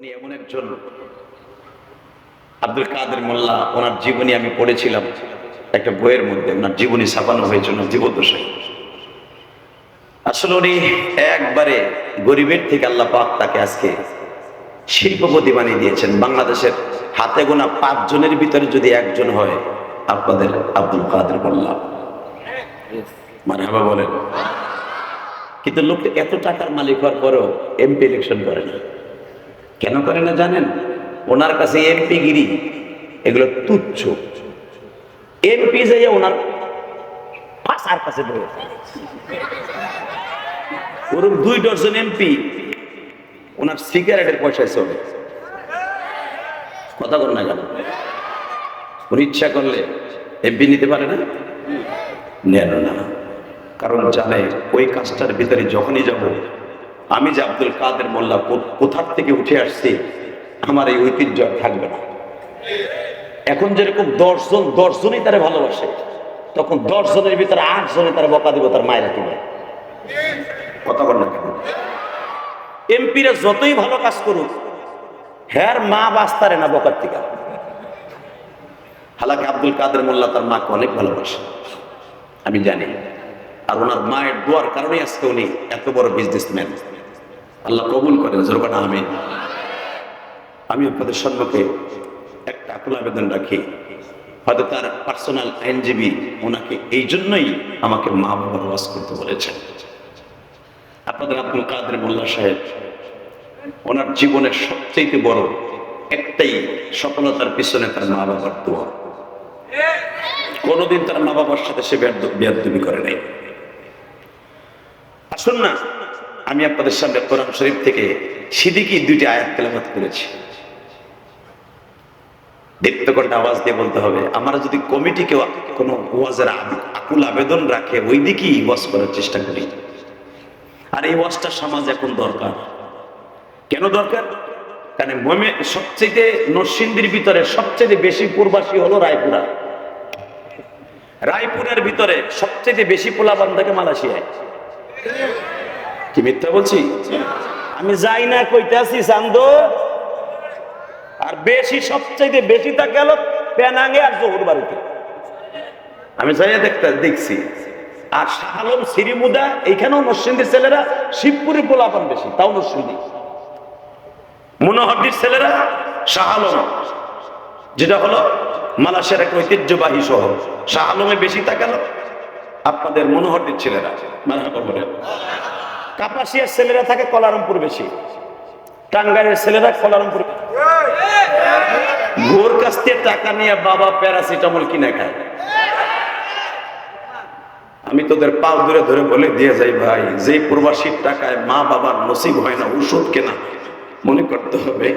উনি এমন একজন আব্দুল কাদের মোল্লা, ওনার জীবনী আমি পড়েছিলাম। একটা বইয়ের মধ্যে ওনার জীবনী ছাপানো হয়েছিল জীবদশায় আসলে উনি একবারে গরিবের থেকে আল্লাহ পাক তাকে আজকে শিল্পপতি বানিয়ে দিয়েছেন। বাংলাদেশের হাতে গোনা পাঁচ জনের ভিতরে যদি একজন হয়, আপনাদের আব্দুল কাদের মোল্লা। মানে হাবা বলেন। কিন্তু লোকটা এত টাকার মালিক হওয়ার পরেও এমপি ইলেকশন করে না কেন করে না জানেন? ওনার কাছে এমপি গিরি, এগুলো তুচ্ছ। এমপি যাইয়া ওনার পাশার কাছে ওরকম দুই ডজন এমপি ওনার সিগারেটের পয়সায় চলে। কথা বল না কেন? উনি ইচ্ছা করলে এমপি নিতে পারে না? নেন না। কারণ জানে ওই কাজটার ভিতরে যখনই যাব আমি যে আব্দুল কাদের মোল্লা কোথার থেকে উঠে আসছি, আমার এই ঐতিহ্য থাকবে না। এখন যেরকম দশজন, দশজনই তারা ভালোবাসে, তখন দশজনের ভিতরে আট জনে তারা বকা দিব, তার মায়েরা দিবে কথা বল না এমপিরা যতই ভালো কাজ করুক, হ্যার মা বাস্তারে না বকার থেকে। হালাকি আব্দুল কাদের মোল্লা তার মাকে অনেক ভালোবাসে, আমি জানি। আর ওনার মায়ের দোয়ার কারণে আজকে উনি এত বড় বিজনেসম্যান আল্লাহ কবুল করেন জোরকান আমিন। আমি আপনাদের সম্মুখে একটা আকুল আবেদন রাখি। হয়তো তার পার্সোনাল আইনজীবী ওনাকে এই জন্যই আমাকে মা বাবার ওয়াজ করতে বলেছেন। আপনাদের আব্দুল কাদের মোল্লা সাহেব, ওনার জীবনের সবচেয়ে বড় একটাই সফলতার পিছনে তার মা বাবার দোয়া। কোনোদিন তার মা বাবার সাথে সে ব্যর্থ বেয়াদবি করে নাই। আসুন না আমি আপনাদের সামনে কোরআন শরীফ থেকে সিদিকি দুইটি আয়াত তেলাবাত করেছি। দেখতে দীপ্তকণ্ঠ আওয়াজ দিয়ে বলতে হবে, আমরা যদি কমিটিকে কোনো ওয়াজের আকুল আবেদন রাখে ওই দিকেই ওয়াজ করার চেষ্টা করি। আর এই ওয়াজটা সমাজ এখন দরকার। কেন দরকার? কারণ মমে সবচেয়ে নরসিংদীর ভিতরে সবচেয়ে বেশি পূর্বাসী হলো রায়পুরা। রায়পুরের ভিতরে সবচেয়ে বেশি পোলাবান থাকে মালয়েশিয়ায়। কি মিথ্যা বলছি? আমি যাই না কইতে আছি চান্দ আর বেশি সবচেয়ে বেশি তা গেল পেনাঙ্গে আর জহুর বাড়িতে। আমি যাইয়া দেখতে দেখছি। আর শাহ আলম সিরিমুদা এইখানেও নরসিংদীর ছেলেরা শিবপুরি পোলাপান বেশি তাও নরসিংদী। মনোহরদির ছেলেরা শাহ আলম যেটা হলো মালয়েশিয়ার এক ঐতিহ্যবাহী শহর। শাহ আলমে বেশি তাকালো আপনাদের মনোহরদির ছেলেরা বলে কাপাসিয়ার ছেলেরা থাকে কলারামপুর বেশি। টাঙ্গাইয়ের ছেলেরা কলারামপুর ঘোর কাছ থেকে টাকা নিয়ে বাবা প্যারাসিটামল কিনে খায়। আমি তোদের পাও ধরে ধরে বলে দিয়ে যাই ভাই যে প্রবাসীর টাকায় মা বাবার নসিব হয় না ওষুধ কেনা মনে করতে হবে।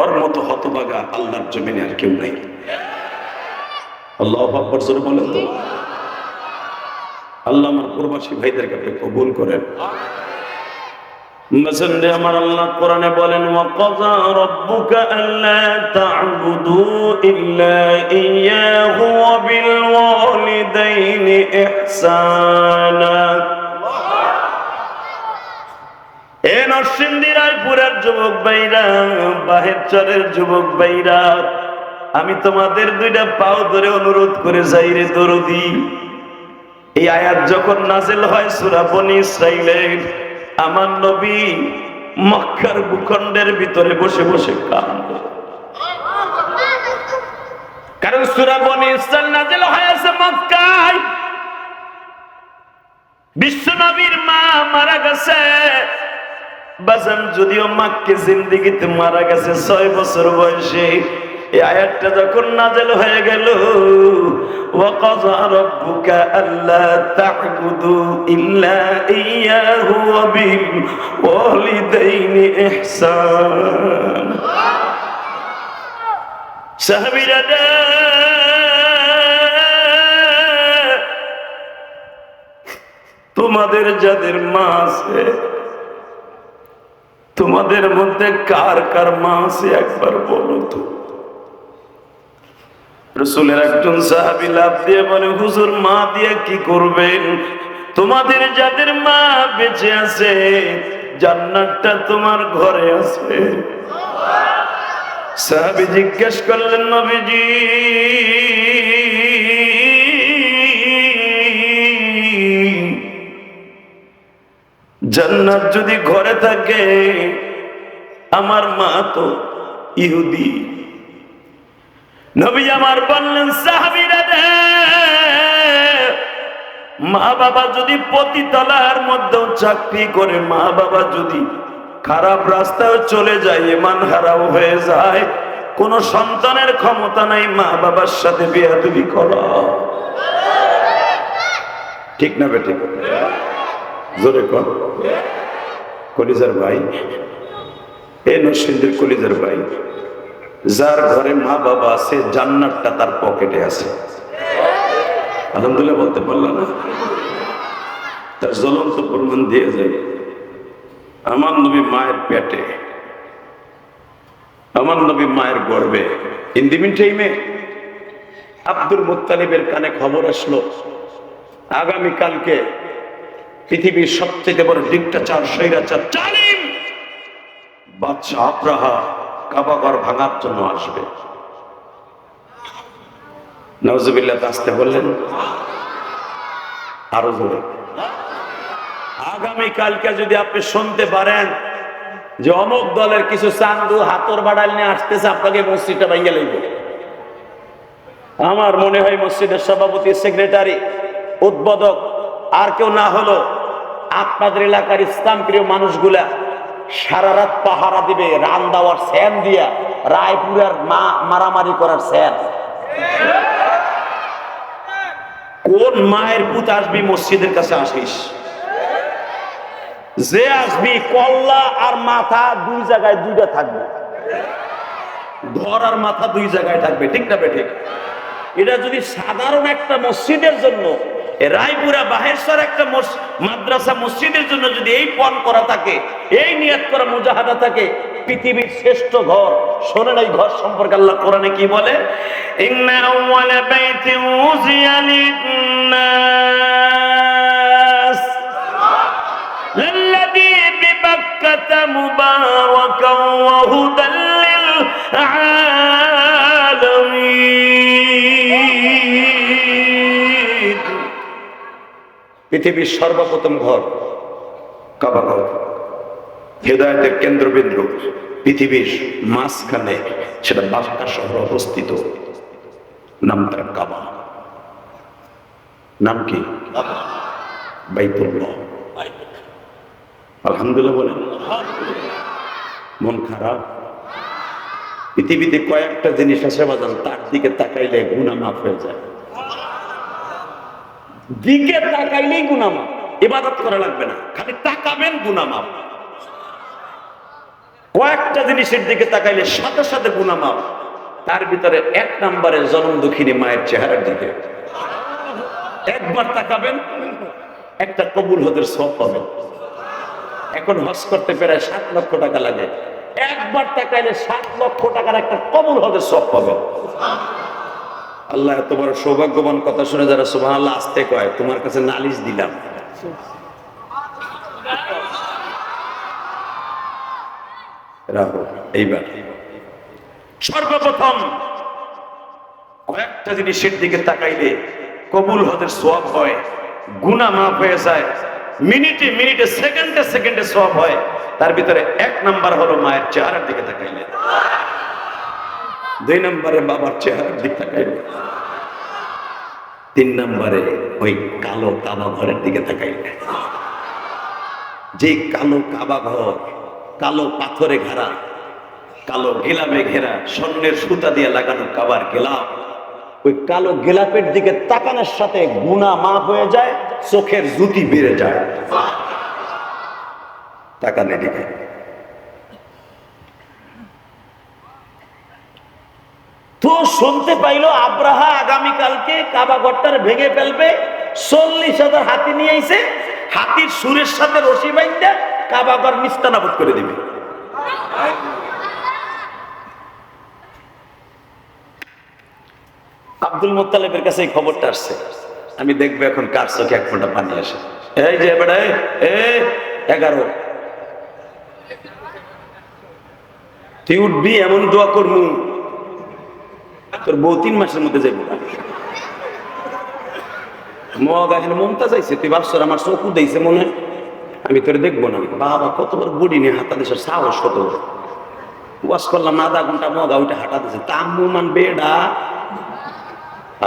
ওর মতো হতবাগা আল্লাহর জমিনে আর কেউ নাই। আল্লাহ বলেন তো। আল্লাহ আমার প্রবাসী ভাইদেরকে আপনি কবুল করেন। মেসেঞ্জে আমার আল্লাহ কোরআনে বলেন রায়পুরের যুবক চরের যুবক আমি তোমাদের দুইটা পাও ধরে অনুরোধ করে যাই রে দরদি। এই আয়াত যখন নাজেল হয় সূরা বনি ইসরাইলের আমার নবী মক্কার ভূখণ্ডের ভিতরে বসে বসে কাঁদে কারণ সূরা বনি ইসরাইল নাজেল হয়েছে মক্কায়। বিশ্ব নবীর মা মারা গেছে। বাজান যদিও মাকে জিন্দিগিতে মারা গেছে, ছয় বছর বয়সে এই আয়াতটা যখন নাজেল হয়ে গেল وقضى ربك ألا تعبدوا إلا إياه وبالوالدين إحسانا সাহাবীরা রে, তোমাদের যাদের মা আছে তোমাদের মধ্যে কার কার মা আছে একবার বলো তো রসুলের একজন সাহাবি লাভ দিয়ে বলে, হুজুর, মা দিয়ে কি করবেন? তোমাদের যাদের মা বেঁচে আছে, জান্নাতটা তোমার ঘরে আছে। সাহাবি জিজ্ঞেস করলেন, নবীজি, জান্নাত যদি ঘরে থাকে, আমার মা তো ইহুদি। নবী আমার বললেন, সাহাবিরা মা বাবা যদি পতিতলার মধ্যেও চাকরি করে মা বাবা যদি খারাপ রাস্তায় চলে যায় এমান হারাও হয়ে যায়, কোন সন্তানের ক্ষমতা নাই মা বাবার সাথে বিয়াদুবি করা। ঠিক না বেঠিক জোরে কর কলিজার ভাই, এ নসিন্দের কলিজার ভাই। যার ঘরে মা বাবা আছে, জান্নাতটা তার পকেটে আছে। আলহামদুলিল্লাহ বলতে পারলাম না। তার জ্বলন্ত প্রমাণ দিয়ে যায়। আমার নবী মায়ের পেটে, আমার নবী মায়ের গর্বে। ইন্দিমিন টাইমে আব্দুল মুত্তালিবের কানে খবর আসলো, আগামীকালকে পৃথিবীর সবচেয়ে বড় ডিক্টাচার স্বৈরাচার, জালিম বাদশা আব্রাহা। কাবাগর ভাঙার জন্য আসবে। নজবিল্লা আসতে বললেন? আরও জোরে। আগামী কালকে যদি আপনি শুনতে পারেন যে অমুক দলের কিছু চান্দু হাতর বাড়াল নিয়ে আসতেছে, আপনাকে মসজিদটা ভেঙে লইব। আমার মনে হয় মসজিদের সভাপতি, সেক্রেটারি, উদ্বোধক আর কেউ না হলো আপনাদের এলাকার ইসলাম প্রিয় মানুষগুলা সারা রাত পাহারা দিবে, রান দেওয়ার স্যান দিয়া, রায়পুরের মা মারামারি করার স্যান কোন মায়ের পুত আসবি মসজিদের কাছে আসিস? যে আসবি কল্লা আর মাথা দুই জায়গায় দুইটা থাকবে। ধর আর মাথা দুই জায়গায় থাকবে, ঠিক না ঠিক? এটা যদি সাধারণ একটা মসজিদের জন্য রায়পুরা বাহেশ্বর একটা মাদ্রাসা মসজিদের জন্য যদি এই পণ করা থাকে, এই নিয়াত করা মুজাহাদা থাকে, পৃথিবীর শ্রেষ্ঠ ঘর শোনেন এই ঘর সম্পর্কে আল্লাহ কোরআনে কি বলে? ইন্না আউয়ালা বাইতি উযিয়া লিন-নাস। লাল্লাযী বিবাক্কাতা মুবারাকান ওয়া হুদাল লিল পৃথিবীর সর্বপ্রথম ঘর, কাবা ঘর। হেদায়তের কেন্দ্রবিন্দু পৃথিবীর মাঝখানে, সেটা বাক্কা শহর অবস্থিত। নাম তার কাবা। নাম কি? বাইতুল্লাহ। আলহামদুলিল্লাহ বলেন। মন খারাপ? পৃথিবীতে কয়েকটা জিনিস আছে, বাজান, তার দিকে তাকাইলে গুণা মাফ হয়ে যায়। দিকে তাকাইলেই গুণা মাফ ইবাদত করা লাগবে না, খালি তাকাবেন গুণা কয়েকটা জিনিসের দিকে তাকাইলে সাথে সাথে গুণা তার ভিতরে এক নম্বরে জনম দুঃখিনী মায়ের চেহারার দিকে। একবার তাকাবেন, একটা কবুল হদের সব পাবেন। এখন হজ করতে প্রায় সাত লক্ষ টাকা লাগে। একবার তাকাইলে সাত লক্ষ টাকার একটা কবুল হদের সব পাবে আল্লাহ বড় সৌভাগ্যবান কথা শুনে যারা সুবাহ আল্লাহ আসতে কয়, তোমার কাছে নালিশ দিলাম। এইবার। সর্বপ্রথম কয়েকটা জিনিসের দিকে তাকাইলে কবুল হদের সোয়াব হয় গুণা মাফ হয়ে যায়, মিনিটে মিনিটে, সেকেন্ডে সেকেন্ডে সব হয়, তার ভিতরে এক নাম্বার হলো মায়ের চেহারার দিকে তাকাইলে। দুই নম্বরে বাবার চেহারার দিকে তাকাইলে তিন নম্বরে ওই কালো কাবা ঘরের দিকে তাকাইলে যে কালো কাবা ঘর, কালো পাথরে ঘেরা, কালো গেলামে ঘেরা, স্বর্ণের সুতা দিয়ে লাগানো কাবার গেলাম ওই কালো গেলাপের দিকে তাকানোর সাথে গুণা মাফ হয়ে যায়, চোখের জুতি বেড়ে যায়। তাকানে দিকে তো শুনতে পাইলো আব্রাহা আগামীকালকে কাবা ঘরটার ভেঙে ফেলবে। চল্লিশ হাজার হাতি নিয়ে আইছে। হাতির সুরের সাথে রশি বাইন্দা কাবা ঘর নিস্তানাবুদ করে দিবে। আব্দুল মোত্তালেবের কাছে এই খবরটা আসছে। আমি দেখব এখন কার চোখে এক ফোঁটা পানি আসে। এই যে বেড়া এ এগারো। তুই উঠবি, এমন দোয়া করব তোর বউ তিন মাসের মধ্যে যাইব এখানে মমতা যাইছে, তুই ভাবছর আমার চোখু দিয়েছে মনে? আমি তোর দেখব না। বাবা কত বড় নিয়ে হাতা দেশের সাহস কত ওয়াশ করলাম না আধা ঘণ্টা মগা ওইটা হাঁটা দিছে তাম্মু বেডা।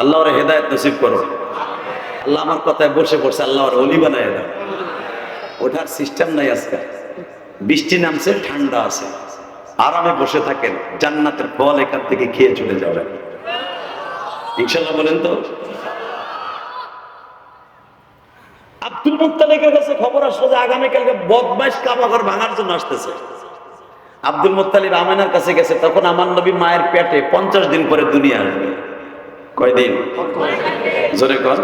আল্লাহ ওরে হেদায়ত নসিব করো। আল্লাহ আমার কথায় বসে পড়ছে আল্লাহ ওর অলি বানায় ওঠার সিস্টেম নাই আজকে। বৃষ্টি নামছে, ঠান্ডা আছে। আরামে বসে থাকেন, জান্নাতের ফল এখান থেকে খেয়ে চলে যাবেন। ইনশাল্লাহ বলেন তো? আব্দুল মুত্তালিকের কাছে খবর আসলো যে আগামীকালকে বদমাইশ কাবাঘর ভাঙার জন্য আসতেছে। আব্দুল মুত্তালিব আমেনার কাছে গেছে, তখন আমার নবী মায়ের পেটে পঞ্চাশ দিন পরে দুনিয়া আসবে। কয়দিন? জোরে কর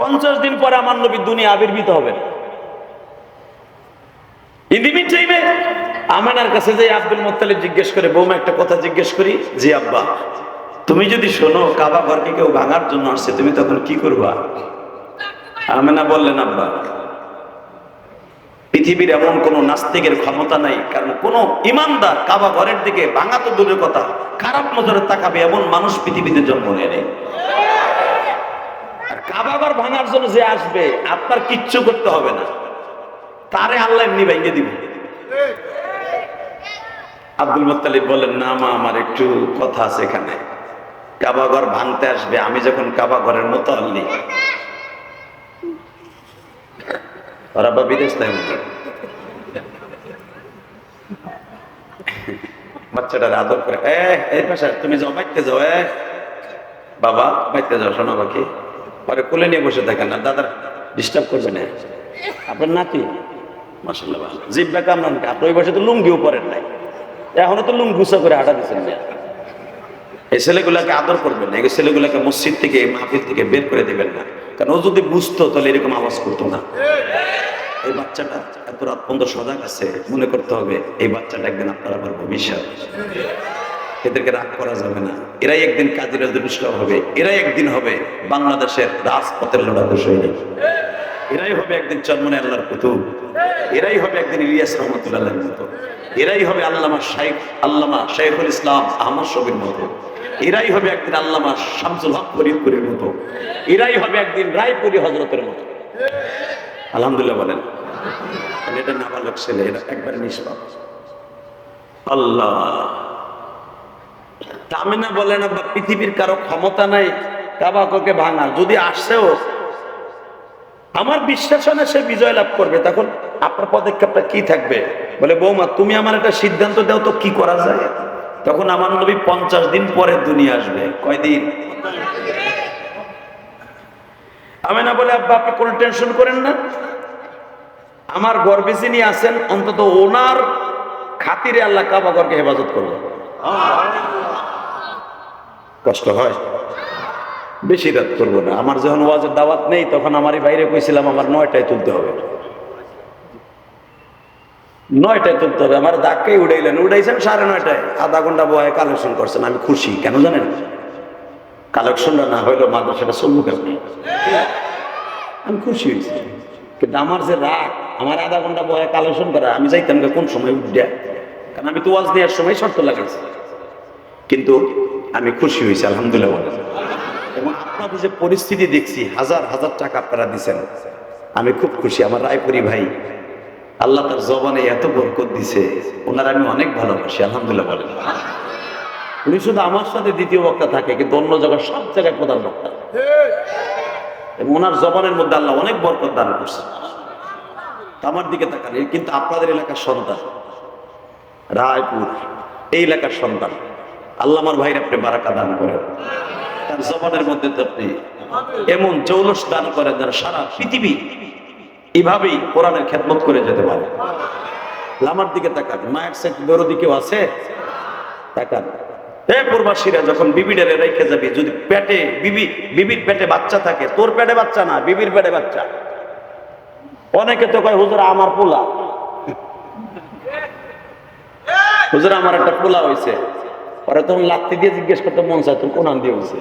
পঞ্চাশ দিন পরে আমার নবী দুনিয়া আবির্ভূত হবেন। ইদিমিন চাইবে আমেনার কাছে যে আব্দুল মুত্তালিব জিজ্ঞেস করে, বৌমা, একটা কথা জিজ্ঞেস করি? জি, আব্বা। তুমি যদি শোনো, কাবা ঘরকে কেউ ভাঙার জন্য আসছে, তুমি তখন কি করবা? আমেনা বললেন, আব্বা, পৃথিবীর এমন কোন নাস্তিকের ক্ষমতা নাই, কারণ কোন ইমানদার কাবা ঘরের দিকে ভাঙা তো দূরের কথা। খারাপ নজরে তাকাবে এমন মানুষ পৃথিবীতে জন্ম নেয়। আর কাবা ঘর ভাঙার জন্য যে আসবে, আপনার কিচ্ছু করতে হবে না। তারে আল্লাহ এমনি ভেঙে দিবে। আব্দুল মোত্তালিব বলেন না মা, আমার একটু কথা আছে এখানে। কাবা ঘর ভাঙতে আসবে। আমি যখন কাবা ঘরের মতো আল্লি ওরা বা বিদেশ তাই বাচ্চাটার আদর করে এই পাশে, তুমি যাও, বাইতে যাও, এ। বাবা, বাইতে যাও, শোনো বাকি। পরে কোলে নিয়ে বসে থাকেন না। দাদার ডিস্টার্ব করবে না। আপনার নাতি? মাসাল্লাহ জিব্বা কামরান আপনার ওই বসে তো লুঙ্গিও পরেন নাই। এখনও তো লুঙ্গি গুছা করে হাঁটা দিচ্ছেন না। এই ছেলেগুলাকে আদর করবেন না, এই ছেলেগুলাকে মসজিদ থেকে, মাহফিল থেকে বের করে দেবেন না। কারণ ও যদি বুঝতো, তাহলে এরকম আওয়াজ করতো না। এই বাচ্চাটা এত রাত পর্যন্ত সজাগ আছে, মনে করতে হবে, এই বাচ্চাটা একদিন আপনার আমার ভবিষ্যৎ। এদেরকে রাগ করা যাবে না। এরাই একদিন কাজী হবে, এরাই একদিন হবে বাংলাদেশের রাজপথের লড়াকু সৈনিক। এরাই হবে একদিন চন্মনে আল্লাহর কুতুব। এরাই হবে একদিন ইলিয়াস রহমতুল্লাহের মতো এরাই হবে আল্লামা শাইখ আল্লামা শাইখুল ইসলাম আহমদ শবির মতো। এরাই হবে একদিন আল্লামা শামসুল হক ফরিদপুরের মতো। এরাই হবে একদিন রায়পুরি হজরতের মতো। আলহামদুলিল্লাহ বলেন। এটা নাবালক ছেলে এরা একবার নিষ্পাপ। আল্লাহ। তামিনা বলেন পৃথিবীর কারও ক্ষমতা নাই কাবাককে ভাঙা। যদি আসছেও আমার বিশ্বাস হয় না সে বিজয় লাভ করবে। তখন আপনার পদক্ষেপটা কি থাকবে? বলে, বৌমা, তুমি আমার একটা সিদ্ধান্ত দাও তো কি করা যায়? তখন আমার নবী পঞ্চাশ দিন পরে দুনিয়া আসবে। কয়দিন আমি না বলে, আব্বা, আপনি কোনো টেনশন করেন না। আমার গর্বে যিনি আছেন, অন্তত ওনার খাতিরে আল্লাহ কাবা ঘরকে হেফাজত করবে কষ্ট হয়? বেশি রাত করব না। আমার যখন ওয়াজের দাওয়াত নেই, তখন আমারই বাইরে কইছিলাম, আমার নয়টায় তুলতে হবে। নয়টায় তুলতে হবে। আমার দাগকেই উড়াইলেন। উড়াইছেন সাড়ে নয়টায়। আধা ঘণ্টা বয়ে কালেকশন করছেন। আমি খুশি। কেন জানেন? কালেকশনটা না হইল মাদ্রাসাটা চলবো কেন আমি খুশি হয়েছি। কিন্তু আমার যে রাগ, আমার আধা ঘণ্টা বয়ে কালেকশন করা, আমি যাইতাম কোন সময় উঠে কারণ আমি তো ওয়াজ নেওয়ার সময় শর্ত লাগাইছি। কিন্তু আমি খুশি হয়েছি, আলহামদুলিল্লাহ। আপনাদের যে পরিস্থিতি দেখছি, হাজার হাজার টাকা আপনারা দিচ্ছেন আমি খুব খুশি। আমার রায়পুরি ভাই, আল্লাহ তার জবানে এত বরকত দিছে, ওনার আমি অনেক ভালোবাসি, আলহামদুলিল্লাহ বলেন। উনি শুধু আমার সাথে দ্বিতীয় বক্তা থাকে, কিন্তু অন্য জায়গায় সব জায়গায় প্রধান বক্তা। এবং ওনার জবানের মধ্যে আল্লাহ অনেক বরকত দান করছে। আমার দিকে তাকান কিন্তু আপনাদের এলাকার সন্তান, রায়পুর, এই এলাকার সন্তান। আল্লাহ আমার ভাইরা আপনি বারাকা দান করেন। তার জবানের মধ্যে আপনি এমন জৌলস দান করেন যারা সারা পৃথিবী এভাবেই কোরআনের খেদমত করে যেতে পারে। আমার দিকে তাকান, মায়ের সাথে দরদি কেউ আছে, তাকান। প্রবাসীরা যখন রেখে যাবি, যদি পেটে বিবি, বিবির পেটে বাচ্চা থাকে, তোর পেটে বাচ্চা না, বিবির পেটে বাচ্চা। অনেকে তো কয়, হুজুর, আমার পোলা। হুজুর, আমার একটা পোলা হয়েছে পরে তখন লাত্তি দিয়ে জিজ্ঞেস করতে, মন চায় তোর কোন দিয়ে হয়েছে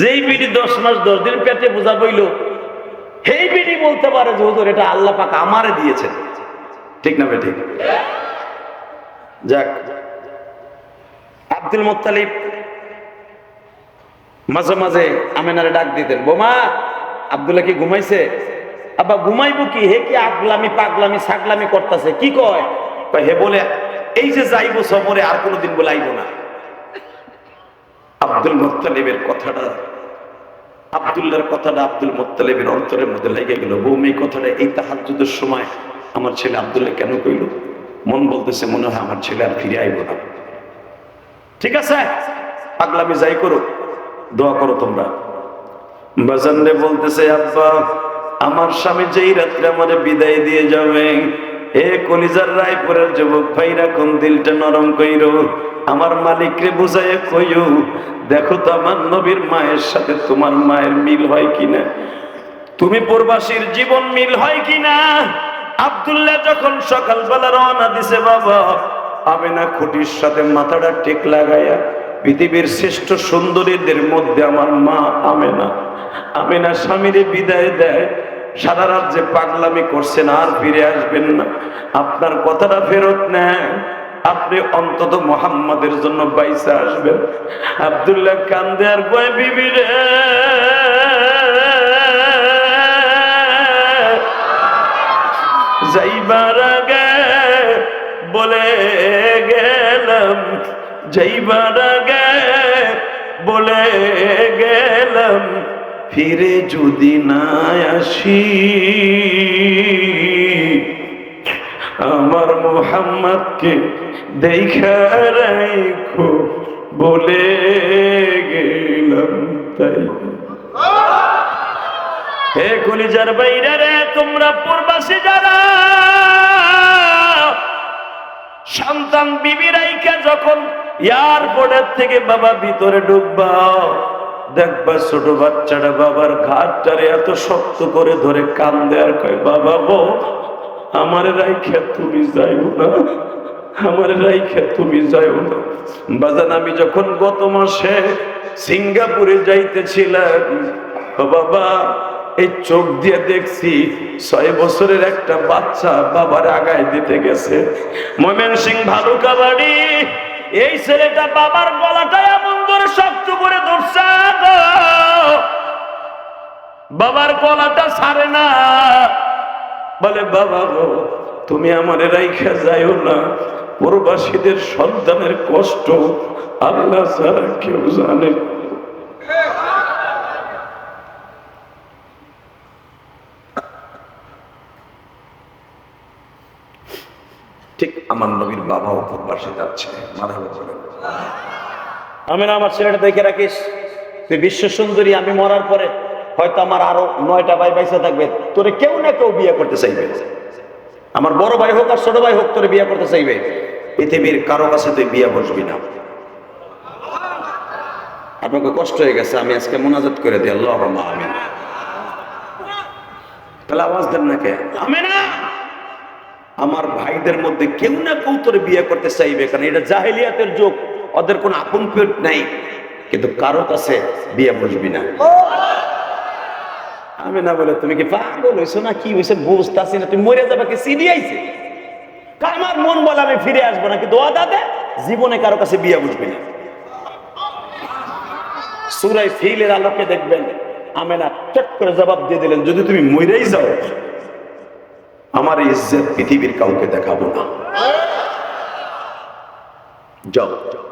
যেই বিড়ি দশ মাস, দশ দিন পেটে বোঝা বইল, সেই বিড়ি বলতে পারে যে, হুজুর, এটা আল্লাহ পাক আমারে দিয়েছেন। ঠিক না বেঠিক যাক। আব্দুল মোত্তালিব মাঝে মাঝে আমেনারে ডাক দিতেন, বোমা, আব্দুল্লাহ কি ঘুমাইছে? আব্বা, ঘুমাইবো কি? হে কি আগলামি পাগলামি, ছাগলামি করতেছে? কি কয়? হে বলে, এই যে যাইবো সফরে, আর কোনোদিন বলে আইবো না। আব্দুল মোত্তালিবের কথাটা, আব্দুল্লাহর কথাটা আব্দুল মোত্তালিবের অন্তরের মধ্যে লেগে গেল। বৌম কথাটা, এই তাহাজ্জুদের সময় আমার ছেলে আব্দুল্লাহ কেন কইল? মন বলতেছে, মনে হয় আমার ছেলে আর ফিরে আইব না। ঠিক আছে? পাগলামি যাই করো, দোয়া করো তোমরা। বাজানরে বলতেছে, আব্বা, আমার স্বামী যেই রাত্রে আমারে বিদায় দিয়ে যাবে এ কলিজার রায়পুরের যুবক ভাইরা, কোন দিলটা নরম কইরো? আমার মালিকরে বুঝাইয়া কইও, দেখো তো আমার নবীর মায়ের সাথে তোমার মায়ের মিল হয় কিনা? তুমি প্রবাসীর জীবন মিল হয় কিনা? আব্দুল্লাহ যখন সকালবেলা রওনা দিছে, বাবা, আমেনা খুঁটির সাথে মাথাটা টেক লাগাইয়া পৃথিবীর শ্রেষ্ঠ সুন্দরীদের মধ্যে আমার মা আমেনা। আমেনা স্বামীরে বিদায় দেয় সারা রাত যে পাগলামি করছেন আর ফিরে আসবেন না। আপনার কথাটা ফেরত নেন। আপনি অন্তত মোহাম্মদের জন্য বাইসে আসবেন। আব্দুল্লাহ কান্দে আর বিবি যাইবার আগে বলে গেলাম যাইবার আগে ফিরে যদি না আসি, আমার মোহাম্মদকে দেখা রাখো বলে গেলাম তাই। হে কলিজার বাইরে রে, তোমরা পূর্বাসী যারা, সন্তান বিবি রাইকা যখন এয়ারপোর্টের থেকে বাবা ভিতরে ঢুকবা দেখবা ছোট বাচ্চাটা বাবার ঘাটটারে এত শক্ত করে ধরে কান্দে আর কয়, বাবা গো, আমার রাইখা তুমি যাইও না, আমার রাইখা তুমি যাইও না। বাজান, আমি যখন গত মাসে সিঙ্গাপুরে যাইতেছিলাম বাবা, এই চোখ দিয়ে দেখছি ছয় বছরের একটা বাচ্চা বাবার আগায় দিতে গেছে। ময়মন সিং ভালু কাবাডি এই ছেলেটা বাবার গলাটা এমন করে শক্ত করে ধরছে বাবার গলাটা ছাড়ে না। বলে, বাবা গো, তুমি আমার রাইখা যাইও না। প্রবাসীদের সন্তানের কষ্ট আল্লাহ ছাড়া কেউ জানে ঠিক আমার নবীর বাবাও প্রবাসে যাচ্ছে মাথা বলেন আমি না, আমার ছেলেটা দেখে রাখিস। তুই বিশ্ব সুন্দরী, আমি মরার পরে হয়তো আমার আরও নয়টা ভাই বাইসে থাকবে। তোরে কেউ না কেউ বিয়ে করতে চাইবে। আমার বড় ভাই হোক আর ছোট ভাই হোক, তোরে বিয়ে করতে চাইবে। পৃথিবীর কারও কাছে তুই বিয়ে বসবি না। আপনাকে কষ্ট হয়ে গেছে, আমি আজকে মোনাজাত করে দিই। আল্লাহ আমিন। তাহলে আওয়াজ দেন না কে? আমি না। আমার ভাইদের মধ্যে কেউ না কেউ তোর বিয়ে করতে চাইবে, কারণ এটা জাহেলিয়াতের যুগ। ওদের কোনো আপন পেট নাই, কিন্তু কারও কাছে বিয়ে বসবি না। আমি না বলে, তুমি কি পাগল হয়েছো না কি হয়েছে বুঝতেছি না, তুমি মরে যাবে কি আইছে আমার মন বলে আমি ফিরে আসব না, কিন্তু দাদা জীবনে কারও কাছে বিয়ে বুঝবি না। সুরাই ফিলের আলোকে দেখবেন, আমেনা চট করে জবাব দিয়ে দিলেন, যদি তুমি মরেই যাও, আমার ইজ্জত পৃথিবীর কাউকে দেখাবো না। যাও যাও।